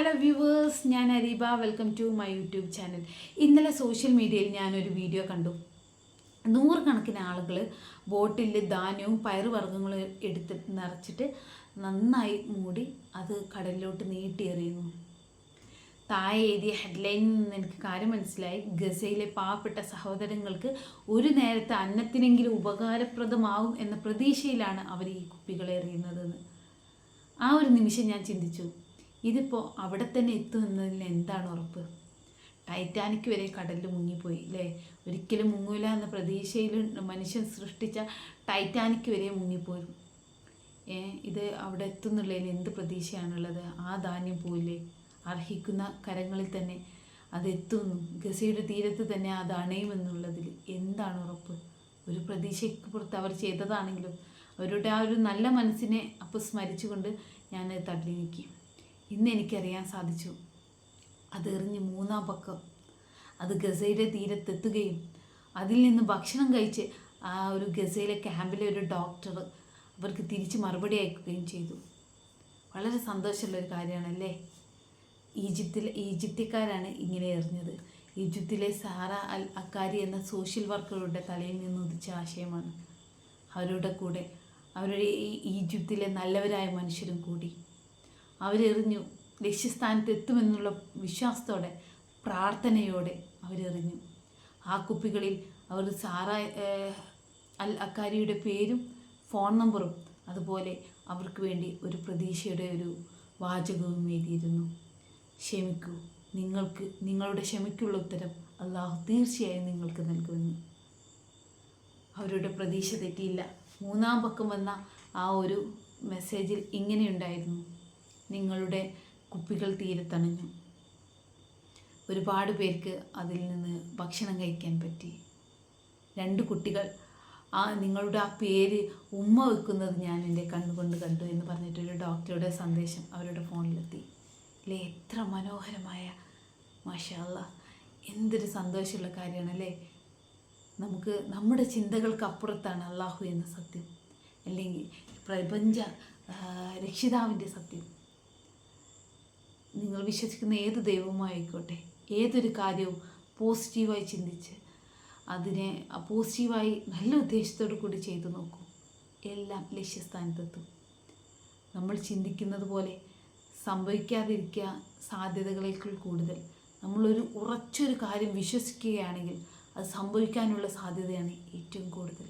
Hello viewers ഞാൻ Areeba. Welcome to my YouTube channel. ഇന്നലെ social മീഡിയയിൽ ഞാനൊരു വീഡിയോ കണ്ടു. നൂറുകണക്കിന് ആളുകൾ ബോട്ടിൽ ധാന്യവും പയറുവർഗങ്ങളും എടുത്ത് നിറച്ചിട്ട് നന്നായി മൂടി അത് കടലിലോട്ട് നീട്ടിയെറിയുന്നു. താഴെ എഴുതിയ ഹെഡ്ലൈനിൽ നിന്ന് എനിക്ക് കാര്യം മനസ്സിലായി. ഗസയിലെ പാവപ്പെട്ട സഹോദരങ്ങൾക്ക് ഒരു നേരത്തെ അന്നത്തിനെങ്കിലും ഉപകാരപ്രദമാവും എന്ന പ്രതീക്ഷയിലാണ് അവർ ഈ കുപ്പികൾ എറിയുന്നതെന്ന്. ആ ഒരു നിമിഷം ഞാൻ ചിന്തിച്ചു. ഇതിപ്പോൾ അവിടെ തന്നെ എത്തുമെന്നതിൽ എന്താണ് ഉറപ്പ്? ടൈറ്റാനിക് വരെ കടലിൽ മുങ്ങിപ്പോയി അല്ലേ ഒരിക്കലും മുങ്ങൂല എന്ന പ്രതീക്ഷയിൽ മനുഷ്യൻ സൃഷ്ടിച്ച ടൈറ്റാനിക് വരെ മുങ്ങിപ്പോയി. ഏ ഇത് അവിടെ എത്തുന്നുള്ളതിൽ എന്ത് പ്രതീക്ഷയാണുള്ളത്? ആ ധാന്യം പോയില്ലേ? അർഹിക്കുന്ന കരങ്ങളിൽ തന്നെ അത് എത്തുന്നു. ഗസയുടെ തീരത്ത് തന്നെ അത് അണയുമെന്നുള്ളതിൽ എന്താണ് ഉറപ്പ്? ഒരു പ്രതീക്ഷയ്ക്ക് പുറത്ത് അവർ ചെയ്തതാണെങ്കിലും അവരുടെ ആ ഒരു നല്ല മനസ്സിനെ അപ്പോൾ സ്മരിച്ചുകൊണ്ട് ഞാൻ തള്ളി നീക്കി. ഇന്ന് എനിക്കറിയാൻ സാധിച്ചു. അതെറിഞ്ഞ് മൂന്നാം പക്കം. അത് ഗസയുടെ തീരത്തെത്തുകയും അതിൽ നിന്ന് ഭക്ഷണം കഴിച്ച് ആ ഒരു ഗസയിലെ ക്യാമ്പിലെ ഒരു ഡോക്ടർ അവർക്ക് തിരിച്ച് മറുപടി അയക്കുകയും ചെയ്തു. വളരെ സന്തോഷമുള്ള ഒരു കാര്യമാണല്ലേ? ഈജിപ്തിൽ ഈജിപ്തിക്കാരാണ് ഇങ്ങനെ എറിഞ്ഞത്. ഈജിപ്തിലെ സാറ അൽ അക്കാരി എന്ന സോഷ്യൽ വർക്കറുടെ തലയിൽ നിന്ന് ഉദിച്ച ആശയമാണ്. അവരുടെ കൂടെ അവരുടെ ഈജിപ്തിലെ നല്ലവരായ മനുഷ്യരും കൂടി. അവരെറിഞ്ഞു. ലക്ഷ്യസ്ഥാനത്ത് എത്തുമെന്നുള്ള വിശ്വാസത്തോടെ പ്രാർത്ഥനയോടെ അവരെറിഞ്ഞു. ആ കുപ്പികളിൽ അവർ സാറ അൽ അക്കാരിയുടെ പേരും ഫോൺ നമ്പറും അതുപോലെ അവർക്ക് വേണ്ടി ഒരു പ്രതീക്ഷയുടെ ഒരു വാചകവും എഴുതിയിരുന്നു. ക്ഷമിക്കൂ. നിങ്ങൾക്ക് നിങ്ങളുടെ ക്ഷമയ്ക്കുള്ള ഉത്തരം അള്ളാഹു തീർച്ചയായും നിങ്ങൾക്ക് നൽകുമെന്ന്. അവരുടെ പ്രതീക്ഷ തെറ്റിയില്ല. മൂന്നാം പക്കം വന്ന ആ ഒരു മെസ്സേജിൽ ഇങ്ങനെയുണ്ടായിരുന്നു കുപ്പികൾ തീരത്തണഞ്ഞു ഒരുപാട് പേർക്ക് അതിൽ നിന്ന് ഭക്ഷണം കഴിക്കാൻ പറ്റി. രണ്ട് കുട്ടികൾ ആ നിങ്ങളുടെ ആ പേര് ഉമ്മ വെക്കുന്നത് ഞാൻ എന്റെ കണ്ണുകൊണ്ട് കണ്ടു എന്ന് പറഞ്ഞിട്ടൊരു ഡോക്ടറുടെ സന്ദേശം അവരുടെ ഫോണിലെത്തി. അല്ലേ എത്ര മനോഹരമായ മാഷാല്ല എന്തൊരു സന്തോഷമുള്ള കാര്യമാണ് അല്ലേ നമുക്ക് നമ്മുടെ ചിന്തകൾക്ക് അപ്പുറത്താണ് അള്ളാഹു എന്ന സത്യം. അല്ലെങ്കിൽ പ്രപഞ്ച രക്ഷിതാവിന്റെ സത്യം. നിങ്ങൾ വിശ്വസിക്കുന്ന ഏത് ദൈവമായിക്കോട്ടെ ഏതൊരു കാര്യവും പോസിറ്റീവായി ചിന്തിച്ച് അതിനെ പോസിറ്റീവായി നല്ല ഉദ്ദേശത്തോടു കൂടി ചെയ്തു നോക്കൂ. എല്ലാം ലക്ഷ്യസ്ഥാനത്തെത്തും. നമ്മൾ ചിന്തിക്കുന്നത് പോലെ സംഭവിക്കാതിരിക്കുക സാധ്യതകളേക്കാൾ കൂടുതൽ. നമ്മളൊരു ഉറച്ചൊരു കാര്യം വിശ്വസിക്കുകയാണെങ്കിൽ അത് സംഭവിക്കാനുള്ള സാധ്യതയാണ് ഏറ്റവും കൂടുതൽ.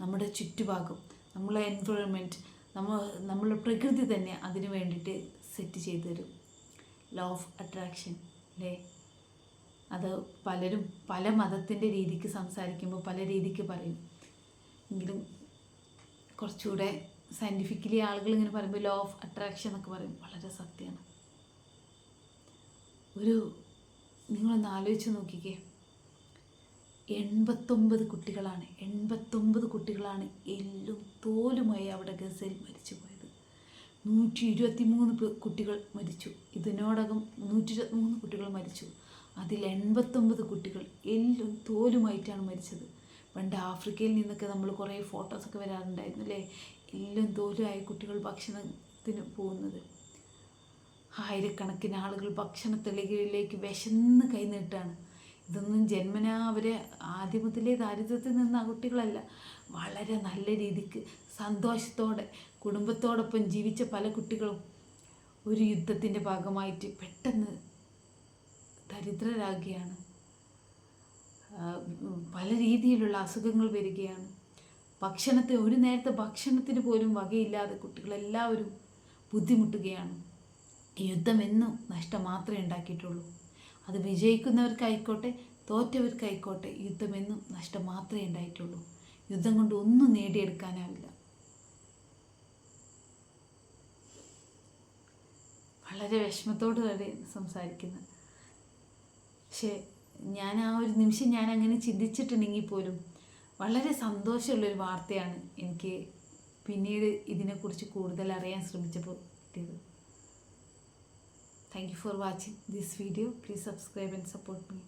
നമ്മുടെ ചുറ്റുഭാഗം നമ്മളെ എൻവയോൺമെന്റ് നമ്മൾ നമ്മളുടെ പ്രകൃതി തന്നെ അതിനു വേണ്ടിയിട്ട് സെറ്റ് ചെയ്തു തരും. ലോ ഓഫ് അട്രാക്ഷൻ അല്ലേ അത് പലരും പല മതത്തിന്റെ രീതിക്ക് സംസാരിക്കുമ്പോൾ പല രീതിക്ക് പറയും. എങ്കിലും കുറച്ചുകൂടെ സയന്റിഫിക്കലി ആളുകൾ ഇങ്ങനെ പറയുമ്പോൾ ലോ ഓഫ് അട്രാക്ഷൻ എന്നൊക്കെ പറയും. വളരെ സത്യമാണ്. ഒരു നിങ്ങളൊന്ന് ആലോചിച്ച് നോക്കിക്കേ. എൺപത്തൊമ്പത് കുട്ടികളാണ്. എൺപത്തൊമ്പത് കുട്ടികളാണ് എല്ലും തോലുമായി അവിടെ ഗസൽ മരിച്ചു പോയത് നൂറ്റി ഇരുപത്തി മൂന്ന് പേ- കുട്ടികൾ മരിച്ചു. ഇതിനോടകം നൂറ്റി ഇരുപത്തി മൂന്ന് കുട്ടികൾ മരിച്ചു. അതിൽ എൺപത്തൊമ്പത് കുട്ടികൾ എല്ലും തോലുമായിട്ടാണ് മരിച്ചത്. പണ്ട് ആഫ്രിക്കയിൽ നിന്നൊക്കെ നമ്മൾ കുറേ ഫോട്ടോസൊക്കെ വരാറുണ്ടായിരുന്നു അല്ലേ എല്ലും തോലുമായ കുട്ടികൾ ഭക്ഷണത്തിന് പോകുന്നത്. ആയിരക്കണക്കിന് ആളുകൾ ഭക്ഷണത്തിലേക്ക് വിശന്ന് കൈനീട്ടാണ്. ഇതൊന്നും ജന്മനാ അവരെ ആദ്യം മുതലേ ദാരിദ്ര്യത്തിൽ നിന്ന കുട്ടികളല്ല. വളരെ നല്ല രീതിക്ക് സന്തോഷത്തോടെ കുടുംബത്തോടൊപ്പം ജീവിച്ച പല കുട്ടികളും ഒരു യുദ്ധത്തിന്റെ ഭാഗമായിട്ട് പെട്ടെന്ന് ദരിദ്രരാകുകയാണ്. പല രീതിയിലുള്ള അസുഖങ്ങൾ വരികയാണ്. ഭക്ഷണത്തെ ഒരു നേരത്തെ ഭക്ഷണത്തിന് പോലും വകയില്ലാതെ കുട്ടികളെല്ലാവരും ബുദ്ധിമുട്ടുകയാണ്. യുദ്ധം എന്നും നഷ്ടം മാത്രമേ ഉണ്ടാക്കിയിട്ടുള്ളൂ. അത് വിജയിക്കുന്നവർക്കായിക്കോട്ടെ തോറ്റവർക്കായിക്കോട്ടെ യുദ്ധം എന്നും നഷ്ടം മാത്രമേ ഉണ്ടായിട്ടുള്ളൂ. യുദ്ധം കൊണ്ട് ഒന്നും നേടിയെടുക്കാനാവില്ല. വളരെ വിഷമത്തോട് കൂടി സംസാരിക്കുന്നത്. പക്ഷേ ഞാൻ ആ ഒരു നിമിഷം ഞാൻ അങ്ങനെ ചിന്തിച്ചിട്ടുണ്ടെങ്കിൽ പോലും വളരെ സന്തോഷമുള്ളൊരു വാർത്തയാണ് എനിക്ക് പിന്നീട് ഇതിനെക്കുറിച്ച് കൂടുതൽ അറിയാൻ ശ്രമിച്ചപ്പോൾ കിട്ടിയത്. Thank you for watching this video please subscribe and support me